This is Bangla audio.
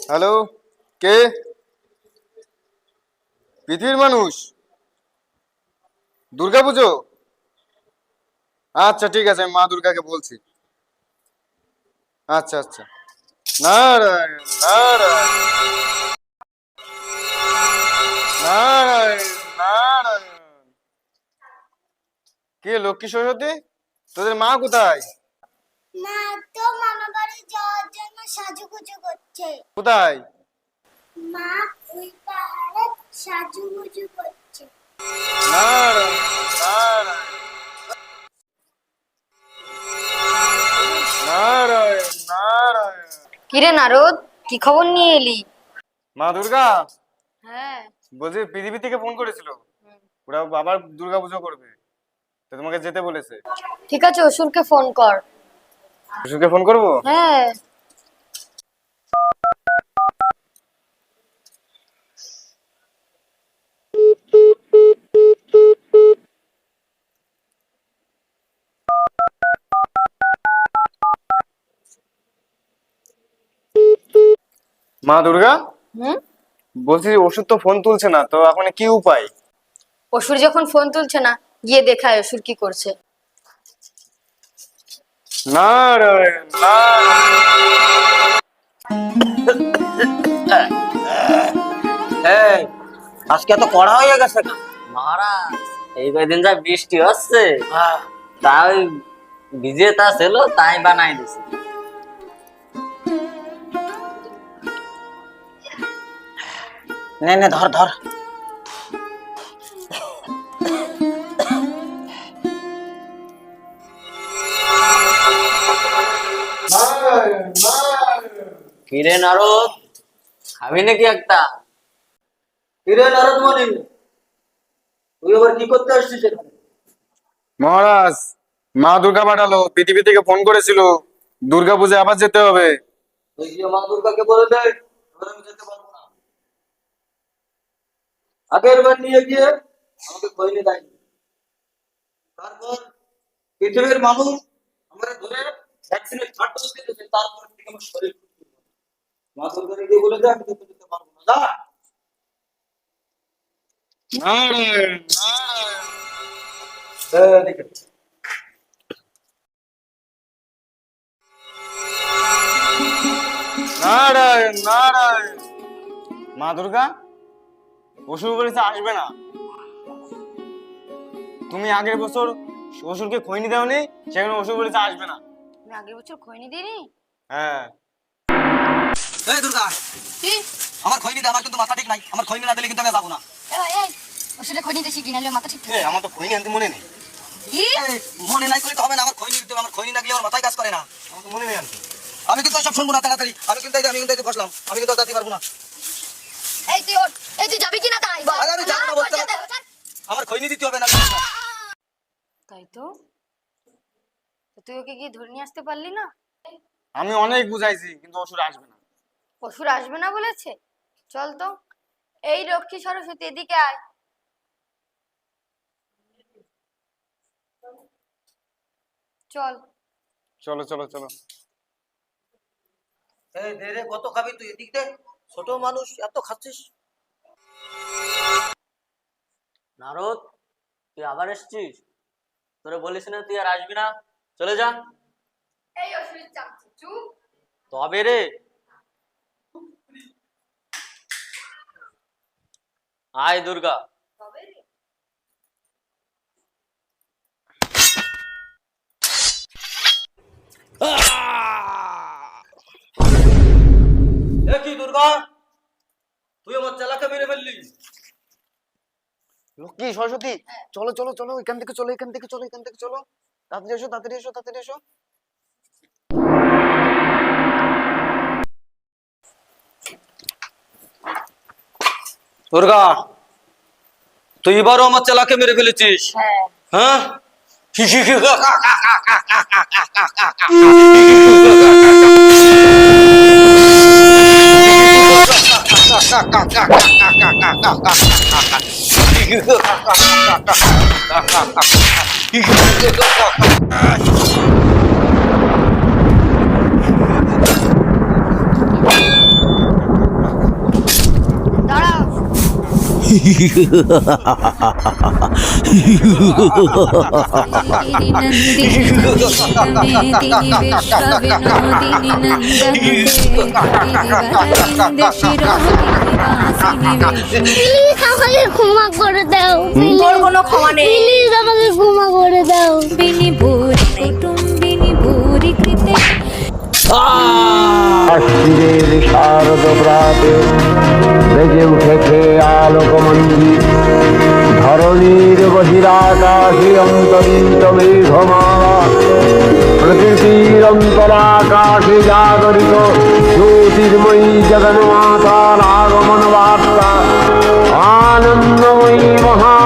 হ্যালো কে পৃথিবীর মানুষ দুর্গা পুজো আচ্ছা ঠিক আছে মা দুর্গাকে বলছি আচ্ছা আচ্ছা নারায়ণ নারায়ণ নারায়ণ কে লক্ষ্মী সরস্বতী? তোদের মা কোথায়? মা তো মামা বাড়ি যাওয়ার জন্য সাজুগুজু করছে। কোথায়? মা ওই পাহাড়ে সাজুগুজু করছে। নারায়ণ নারায়ণ। নারায়ণ নারায়ণ। কিরে নারদ কি খবর নিয়ে এলি? মা দুর্গা? হ্যাঁ। বলছি পৃথিবী থেকে ফোন করেছিল। ওরা আবার দুর্গা পুজো করবে। তো তোমাকে যেতে বলেছে। ঠিক আছে অসুরকে ফোন কর। শিশুকে ফোন করব? হ্যাঁ। মা দুর্গা? হুম? বলছি ওষুধ তো ফোন তুলছে না তো এখন কি উপায়? অসুর যখন ফোন তুলছে না গিয়ে দেখায় অসুর কি করছে? নারায়ণ নারায়ণ। এই আজকে এত কড়া হয়ে গেছে মহারাজ এই কয়দিন যা বৃষ্টি হচ্ছে। হ্যাঁ, তা ওই ভিজে তা ছিল তাই বানাই দিছে। নে নে ধর ধর। কিরে নারদ খাবি নাকি একটা? কিরে নারদ মনি তুই আবার কি করতে আসছিস এখানে? মহারাজ মা দুর্গা পাঠালো পৃথিবী থেকে ফোন করেছিল দুর্গা পূজায় আবার যেতে হবে। তুই গিয়ে মা দুর্গাকে বলে দে আমি যেতে পারব না। আগের বার নিয়ে গিয়ে আমাকে খৈনি দেয়নি তারপর পৃথিবীর মানুষ আমরা ধরে ভ্যাকসিনের ছাড় ডোজ তারপর থেকে আমার শরীর সুস্থ মা গিয়ে বলে দে আমি যেতে দিতে পারব না যা নারায়ণ নারায়ণ নারায়ণ নারায়ণ মা দুর্গা অসুর বলেছে আসবে না। তুমি আগের বছর অসুরকে খৈনি দাওনি সেখানে অসুর বলেছে আসবে না। আমি আগের বছর খৈনি দিইনি? হ্যাঁ। এই দুর্গা। কি? আমার খৈনি দে আমার কিন্তু মাথা ঠিক নাই। আমার খৈনি না দিলে কিন্তু আমি যাব না। এই এই অসুরে খৈনি দেশি কিনালে মাথা ঠিক এই আমার তো খৈনি আনতে মনে নেই। কি? মনে নাই করলে তো হবে না আমার খৈনি দিতে আমার খৈনি না গেলে আমার মাথায় কাজ করে না। আমার তো মনে নেই আনতে। আমি কিন্তু সব শুনব না তাড়াতাড়ি। আমি কিন্তু আমি কিন্তু বসলাম আমি কিন্তু পারব না। এই তুই এই তুই যাবি কিনা তাই বল। আমি যাব না বলতে। আমার খৈনি দিতে হবে না তাই তো? তো তুই ওকে গিয়ে ধরে নিয়ে আসতে পারলি না? আমি অনেক বুঝাইছি কিন্তু অসুর আসবে না। অসুর আসবে না বলেছে? চল তো। এই লক্ষ্মী সরস্বতী এদিকে আয়। চল। চলো চলো চলো। এই দে রে কত খাবি তুই? এদিক দে। ছোট মানুষ এত খাচ্ছিস? নারদ তুই আবার এসছিস? তোরে বলিস না তুই আর আসবি না? চলে যা। এই অসুরের চামচি চুপ। তবে রে আয় দুর্গা। কি দুর্গা? তুই আমার চেলাকে মেরে ফেললি। লক্ষ্মী সরস্বতী চলো চলো চলো এখান থেকে চলো এখান থেকে চলো এখান থেকে চলো। তাড়াতাড়ি এসো তাড়াতাড়ি এসো তাড়াতাড়ি এসো। দুর্গা তুই এবারও আমার চেলাকে মেরে ফেলেছিস হ্যাঁ হ্যাঁ দাঁড়াও প্লিজ আমাকে ক্ষমা করে দাও। তোর কোনো ক্ষমা নেই প্লিজ আমাকে ক্ষমা করে দাও। কুটুম্বিনী ভূরি কুটুম্বিনী ভূরি কৃতে শারদ প্রাতে বেজে উঠেছে আলোকমঞ্জি ধরণীর বহিরাকাশে অন্তরিত মেঘমালা প্রকৃতির অন্তরাকাশে জাগরিত জ্যোতির্ময়ী জগন্মাতার আগমন বার্তা আনন্দময়ী মহা